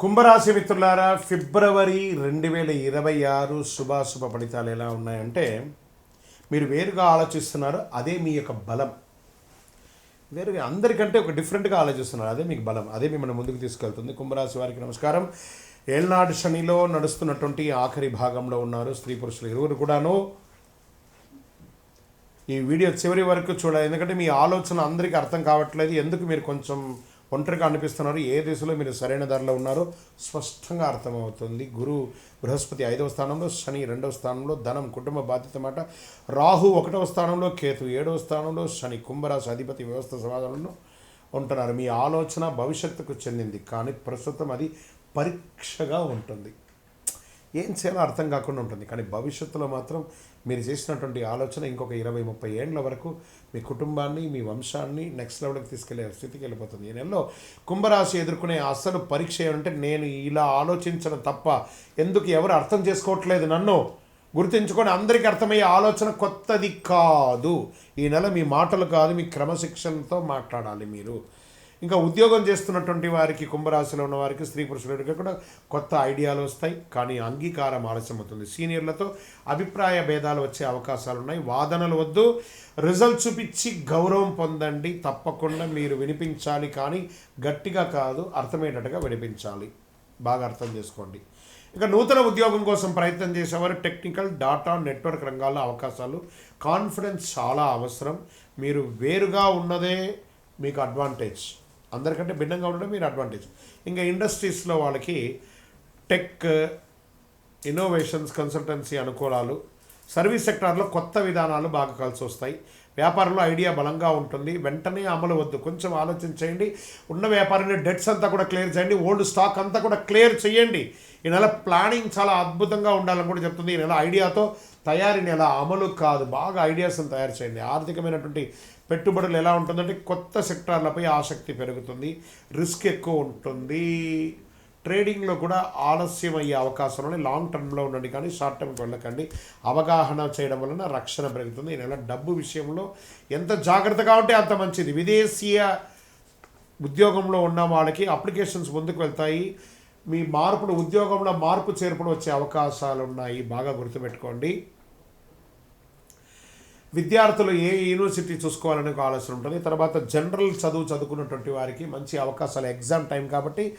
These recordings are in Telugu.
కుంభరాశి మిత్రులారా ఫిబ్రవరి రెండు వేల ఇరవై ఆరు శుభాశుభ ఫలితాలు ఎలా ఉన్నాయంటే మీరు వేరుగా ఆలోచిస్తున్నారు అదే మీ యొక్క బలం. వేరుగా అందరికంటే ఒక డిఫరెంట్గా ఆలోచిస్తున్నారు అదే మీకు బలం అదే మిమ్మల్ని ముందుకు తీసుకెళ్తుంది. కుంభరాశి వారికి నమస్కారం. ఏళ్నాడు శనిలో నడుస్తున్నటువంటి ఆఖరి భాగంలో ఉన్నారు స్త్రీ పురుషులు ఇరువురు కూడాను. ఈ వీడియో చివరి వరకు చూడాలి ఎందుకంటే మీ ఆలోచన అందరికీ అర్థం కావట్లేదు ఎందుకు మీరు కొంచెం ఒంటరిగా అనిపిస్తున్నారు. ఏ దిశలో మీరు సరైన దారిలో ఉన్నారో స్పష్టంగా అర్థమవుతుంది. గురు బృహస్పతి ఐదవ స్థానంలో శని రెండవ స్థానంలో ధనం కుటుంబ బాధ్యత మాట. రాహు ఒకటవ స్థానంలో కేతు ఏడవ స్థానంలో శని కుంభరాశి అధిపతి వ్యవస్థ సమాధానంలో ఉంటున్నారు. మీ ఆలోచన భవిష్యత్తుకు చెందింది కానీ ప్రస్తుతం అది పరీక్షగా ఉంటుంది. ఏం చేయాలో అర్థం కాకుండా ఉంటుంది. కానీ భవిష్యత్తులో మాత్రం మీరు చేసినటువంటి ఆలోచన ఇంకొక ఇరవై ముప్పై ఏళ్ళ వరకు మీ కుటుంబాన్ని మీ వంశాన్ని నెక్స్ట్ లెవెల్కి తీసుకెళ్ళే స్థితికి వెళ్ళిపోతుంది. ఈ నెలలో కుంభరాశి ఎదుర్కొనే అసలు పరీక్ష ఏమంటే నేను ఇలా ఆలోచించడం తప్ప ఎందుకు ఎవరు అర్థం చేసుకోవట్లేదు నన్ను. గుర్తుంచుకొని అందరికీ అర్థమయ్యే ఆలోచన కొత్తది కాదు. ఈ నెల మీ మాటలు కాదు మీ క్రమశిక్షణతో మాట్లాడాలి మీరు. ఇంకా ఉద్యోగం చేస్తున్నటువంటి వారికి కుంభరాశిలో ఉన్న వారికి స్త్రీ పురుషులకి కూడా కొత్త ఐడియాలు వస్తాయి. కానీ అంగీకారం ఆలస్యం అవుతుంది సీనియర్లతో అభిప్రాయ భేదాలు వచ్చే అవకాశాలు ఉన్నాయి వాదనలు వద్దు. రిజల్ట్ చూపించి గౌరవం పొందండి. తప్పకుండా మీరు వినిపించాలి. కానీ గట్టిగా కాదు అర్థమయ్యేటట్టుగా వినిపించాలి. బాగా అర్థం చేసుకోండి. ఇక నూతన ఉద్యోగం కోసం ప్రయత్నం చేసేవారు టెక్నికల్ డాటా నెట్వర్క్ రంగాల్లో అవకాశాలు. కాన్ఫిడెన్స్ చాలా అవసరం. మీరు వేరుగా ఉన్నదే మీకు అడ్వాంటేజ్. అందరికంటే భిన్నంగా ఉండడం మీరు అడ్వాంటేజ్ ఇంకా ఇండస్ట్రీస్లో వాళ్ళకి టెక్ ఇన్నోవేషన్స్ కన్సల్టెన్సీ అనుకూలాలు సర్వీస్ సెక్టార్లో కొత్త విధానాలు బాగా కలిసి వస్తాయి వ్యాపారంలో ఐడియా బలంగా ఉంటుంది. వెంటనే అమలు వద్దు. కొంచెం ఆలోచించేయండి. ఉన్న వ్యాపారాన్ని డెట్స్ అంతా కూడా క్లియర్ చేయండి. ఓల్డ్ స్టాక్ అంతా కూడా క్లియర్ చేయండి ఈ నెల ప్లానింగ్ చాలా అద్భుతంగా ఉండాలని కూడా చెప్తుంది. ఈ నెల ఐడియాతో తయారీ నెల అమలు కాదు. బాగా ఐడియాస్ని తయారు చేయండి. ఆర్థికమైనటువంటి పెట్టుబడులు ఎలా ఉంటుందంటే కొత్త సెక్టార్లపై ఆసక్తి పెరుగుతుంది. రిస్క్ ఎక్కువ ఉంటుంది. ట్రేడింగ్లో కూడా ఆలస్యం అయ్యే అవకాశం ఉన్నాయి లాంగ్ టర్మ్లో ఉండండి కానీ షార్ట్ టర్మ్కి వెళ్ళకండి. అవగాహన చేయడం వలన రక్షణ పెరుగుతుంది. ఈ నెల డబ్బు విషయంలో ఎంత జాగ్రత్తగా ఉంటే అంత మంచిది. విదేశీయ ఉద్యోగంలో ఉన్న వాళ్ళకి అప్లికేషన్స్ ముందుకు వెళ్తాయి. మీ మార్పులు ఉద్యోగంలో మార్పు చేర్పులు వచ్చే అవకాశాలు ఉన్నాయి. బాగా గుర్తుపెట్టుకోండి. విద్యార్థులు ఏ యూనివర్సిటీ చూసుకోవాలనే ఒక ఆలోచన ఉంటుంది. తర్వాత జనరల్ చదువు చదువుకున్నటువంటి వారికి మంచి అవకాశాలు. ఎగ్జామ్ టైం కాబట్టి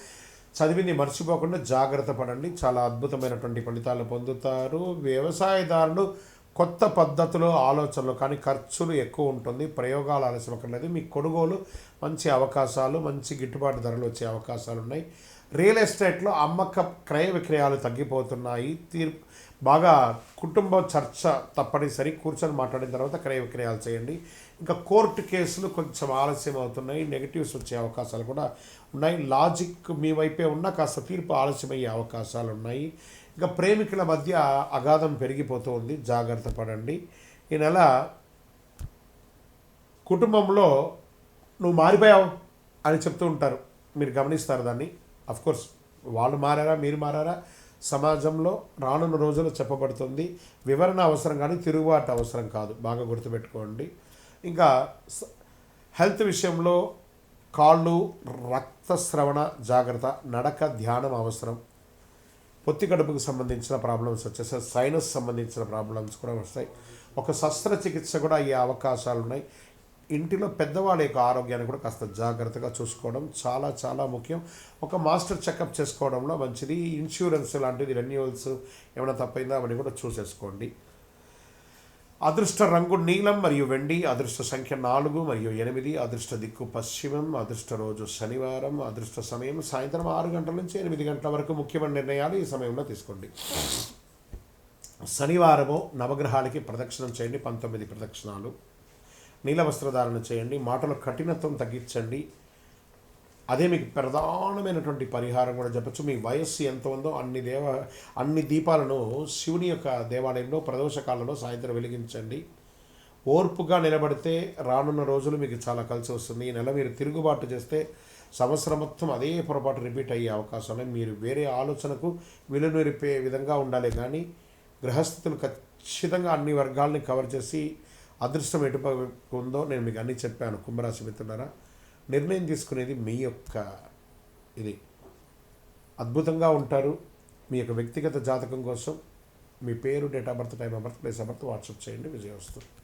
చదివింది మర్చిపోకుండా జాగ్రత్త పడండి. చాలా అద్భుతమైనటువంటి ఫలితాలు పొందుతారు. వ్యవసాయదారులు కొత్త పద్ధతులు ఆలోచనలు కానీ ఖర్చులు ఎక్కువ ఉంటుంది. ప్రయోగాలు ఆలస్యం అక్కర్లేదు. మీ కొనుగోలు మంచి అవకాశాలు మంచి గిట్టుబాటు ధరలు వచ్చే అవకాశాలు ఉన్నాయి. రియల్ ఎస్టేట్లో అమ్మక క్రయ విక్రయాలు తగ్గిపోతున్నాయి. తీర్పు బాగా కుటుంబ చర్చ తప్పనిసరి. కూర్చొని మాట్లాడిన తర్వాత క్రయ విక్రయాలు చేయండి. ఇంకా కోర్టు కేసులు కొంచెం ఆలస్యం అవుతున్నాయి. నెగిటివ్స్ వచ్చే అవకాశాలు కూడా ఉన్నాయి. లాజిక్ మీ వైపే ఉన్న కాస్త తీర్పు ఆలస్యమయ్యే అవకాశాలు ఉన్నాయి. ఇంకా ప్రేమికుల మధ్య అగాధం పెరిగిపోతుంది. జాగ్రత్త పడండి. ఈ నెల కుటుంబంలో నువ్వు మారిపోయావు అని చెప్తూ ఉంటారు. మీరు గమనిస్తారు దాన్ని. కోర్స్ వాళ్ళు మారారా మీరు మారారా? సమాజంలో రానున్న రోజుల్లో చెప్పబడుతుంది వివరణ అవసరం కానీ తిరుగుబాటు అవసరం కాదు. బాగా గుర్తుపెట్టుకోండి. ఇంకా హెల్త్ విషయంలో కాళ్ళు రక్తస్రవణ జాగ్రత్త నడక ధ్యానం అవసరం. పొత్తి కడుపుకు సంబంధించిన ప్రాబ్లమ్స్ వచ్చేసాయి సైనస్ సంబంధించిన ప్రాబ్లమ్స్ కూడా వస్తాయి. ఒక శస్త్రచికిత్స కూడా అయ్యే అవకాశాలు ఉన్నాయి ఇంటిలో పెద్దవాళ్ళ యొక్క ఆరోగ్యాన్ని కూడా కాస్త జాగ్రత్తగా చూసుకోవడం చాలా చాలా ముఖ్యం. ఒక మాస్టర్ చెకప్ చేసుకోవడంలో మంచిది. ఇన్సూరెన్స్ లాంటిది రెన్యువల్స్ ఏమైనా తప్పైందా అవన్నీ కూడా చూసేసుకోండి. అదృష్ట రంగు నీలం మరియు వెండి అదృష్ట సంఖ్య నాలుగు మరియు ఎనిమిది అదృష్ట దిక్కు పశ్చిమం అదృష్ట రోజు శనివారం అదృష్ట సమయం సాయంత్రం ఆరు గంటల నుంచి ఎనిమిది గంటల వరకు ముఖ్యమైన నిర్ణయాలు ఈ సమయంలో తీసుకోండి. శనివారము నవగ్రహాలకి ప్రదక్షిణం చేయండి పంతొమ్మిది ప్రదక్షిణాలు. నీల వస్త్రధారణ చేయండి మాటల కఠినత్వం తగ్గించండి. అదే మీకు ప్రధానమైనటువంటి పరిహారం కూడా చెప్పచ్చు. మీ వయస్సు ఎంత ఉందో అన్ని దేవ అన్ని దీపాలను శివుని యొక్క దేవాలయంలో ప్రదోషకాలలో సాయంత్రం వెలిగించండి. ఓర్పుగా నిలబడితే రానున్న రోజులు మీకు చాలా కలిసి వస్తుంది. ఈ నెల మీరు తిరుగుబాటు చేస్తే సంవత్సరం మొత్తం అదే పొరపాటు రిపీట్ అయ్యే అవకాశాలు మీరు వేరే ఆలోచనకు విలువరిపే విధంగా ఉండాలి. కానీ గ్రహస్థితులు ఖచ్చితంగా అన్ని వర్గాల్ని కవర్ చేసి అదృష్టం ఎటుపక్క ఉందో నేను మీకు అన్నీ చెప్పాను. కుంభరాశి మిత్రులారా నిర్ణయం తీసుకునేది మీ యొక్క ఇది. అద్భుతంగా ఉంటారు. మీ యొక్క వ్యక్తిగత జాతకం కోసం మీ పేరు date of birth time of birth place of birth WhatsApp చేయండి. విజయవస్తు.